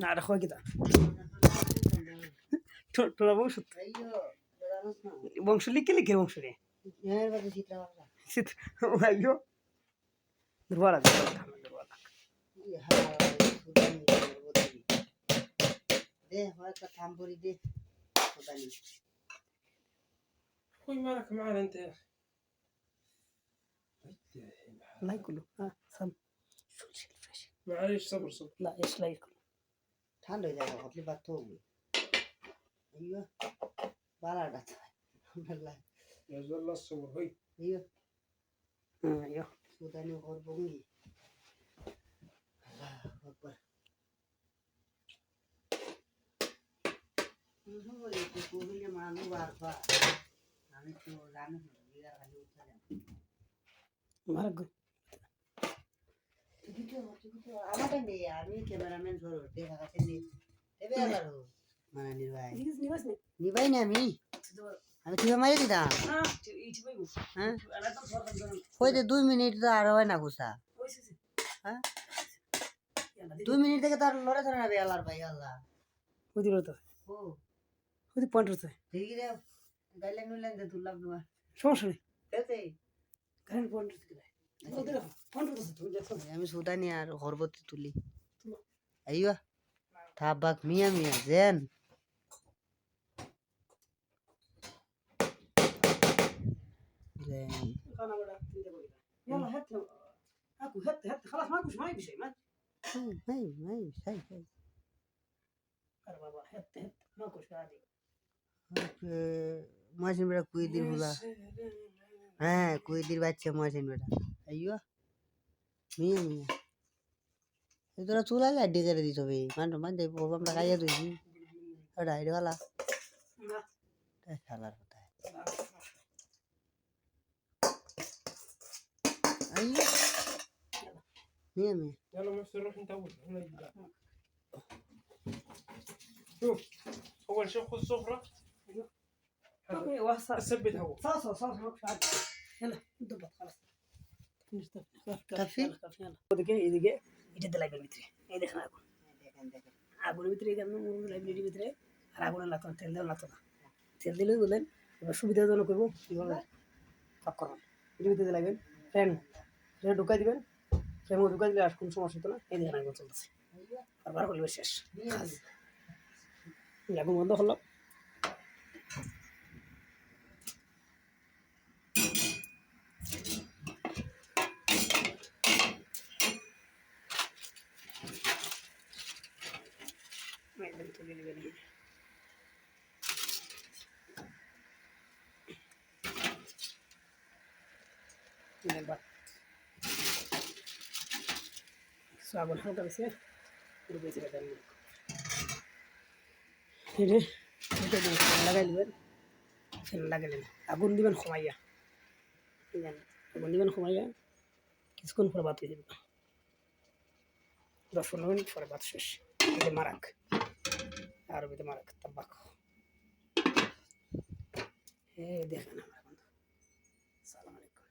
না রাখো কিতা টোলা বংশ বংশ লিখে লিখে বংশ রে সিত আইও দুর্বালা দুর্বালা اخوي مالك معنا انت يا اخي لا يقولوا ها سم شو الشيء الفريش معليش صبر صبر لا ايش لا يقولوا ঠান্ডা হয়ে যাবে আপনি বাদ থাকবে ইয়ে বালা ডাটা আল্লাহ ইয়াজুল্লাহ সুবহ হই ইয়ে ইয়ে সুদানি ঘর বগি আল্লাহ আকবার মার্গ আমাদের নেই আমি ক্যামেরাম্যান ধরো দেখা কাছে নেই। দেবে আবার মানে নির্বাই নির্বাই না আমি? আমি টিপে মারি দিতাম? হ্যাঁ? হইতে দুই মিনিট তো আর হয় না গুছা হ্যাঁ? দুই মিনিট থেকে তার লড়ে ধরে না আল্লাহর ভাই আল্লাহ। বুঝি রতো ও। বুঝি পয়েন্ট রতো দেখি রে গাইলেন নুলেন দে তুললাম না সমস্যা নেই। তাই কারেন্ট পয়েন্ট রতো আমি সুদা নিয়ে আর হরবতী তুলি। থাক থাবাক মিয়া মিয়া জেন। হ্যাঁ, হ্যাঁ, হ্যাঁ, মাসিন বেটা কুইদির হ্যাঁ কুইদির বাচ্চা মাসিন বেটা। আইয়া মিয়া মিয়া এই তোরা চুলা লাড্ডি করে দিছ বে মান মান দেব আমরা খাইয়া দিছি ওটা আইডি वाला না শালার কথা আইয়া মিয়া মিয়া يلا بس نروح انت اول احنا نبدأ. شوف اول شيء خذ صفرة اوكي وصل ثبت هوا صار صار صار ما كوش عادي يلا ضبط خلاص কাফি? ওদিকে এদিকে এটা দিলাই ভিতরে। এই দেখেন আগুন। আগুনের ভিতরে লাইব্রেরির ভিতরে। আর আগুনের লাগতো না তেল দেওয়া লাগতো না তেল দিলেই বললেন এবার সুবিধাজনক করব কীভাবে? কাপ করবেন এটার ভিতরে লাগবেন, ফ্যান। ফ্যান ঢুকাই দিবেন। ফ্যান ঢুকাই দিলে আর কোনো সমস্যা হতো না। এই দেখেন আগুন চলতেছে। আর বার করলে শেষ আগুন বন্ধ হলো তুলে নেবেন একবার আগুন হালকা দিছে পুরো বেঁচে গেছে এটা এটা দিয়ে ফ্যান লাগাই দিবেন ফ্যান লাগাইলেন আগুন দিবেন কমাইয়া আগুন দিবেন কমাইয়া কিছুক্ষণ পরে বাদ হয়ে যাবে দশ পনেরো মিনিট পরে বাদ শেষ এটা মারাক አረብ ማለት ከተባከ ደህና ሰላም አለይኩም።